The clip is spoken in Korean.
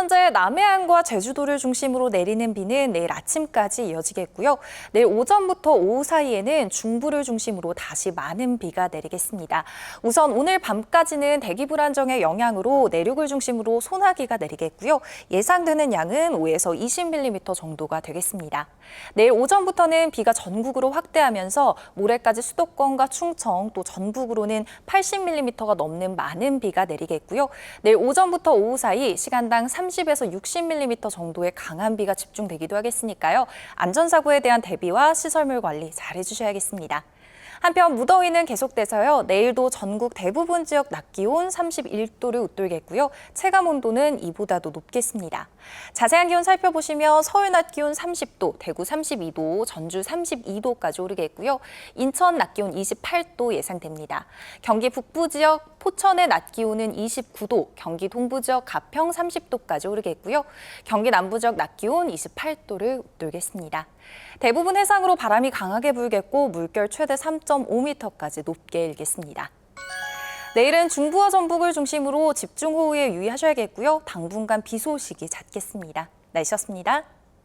현재 남해안과 제주도를 중심으로 내리는 비는 내일 아침까지 이어지겠고요. 내일 오전부터 오후 사이에는 중부를 중심으로 다시 많은 비가 내리겠습니다. 우선 오늘 밤까지는 대기 불안정의 영향으로 내륙을 중심으로 소나기가 내리겠고요. 예상되는 양은 5에서 20mm 정도가 되겠습니다. 내일 오전부터는 비가 전국으로 확대하면서 모레까지 수도권과 충청 또 전북으로는 80mm가 넘는 많은 비가 내리겠고요. 내일 오전부터 오후 사이 시간당 30 에서 60mm 정도의 강한 비가 집중되기도 하겠으니까요. 안전사고에 대한 대비와 시설물 관리 잘 해주셔야겠습니다. 한편 무더위는 계속돼서요. 내일도 전국 대부분 지역 낮 기온 31도를 웃돌겠고요. 체감 온도는 이보다도 높겠습니다. 자세한 기온 살펴보시면 서울 낮 기온 30도, 대구 32도, 전주 32도까지 오르겠고요. 인천 낮 기온 28도 예상됩니다. 경기 북부 지역 포천의 낮 기온은 29도, 경기 동부 지역 가평 30도까지 오르겠고요. 경기 남부 지역 낮 기온 28도를 웃돌겠습니다. 대부분 해상으로 바람이 강하게 불겠고 물결 최대 3.5m까지 높게 일겠습니다. 내일은 중부와 전북을 중심으로 집중호우에 유의하셔야겠고요. 당분간 비 소식이 잦겠습니다. 날씨였습니다.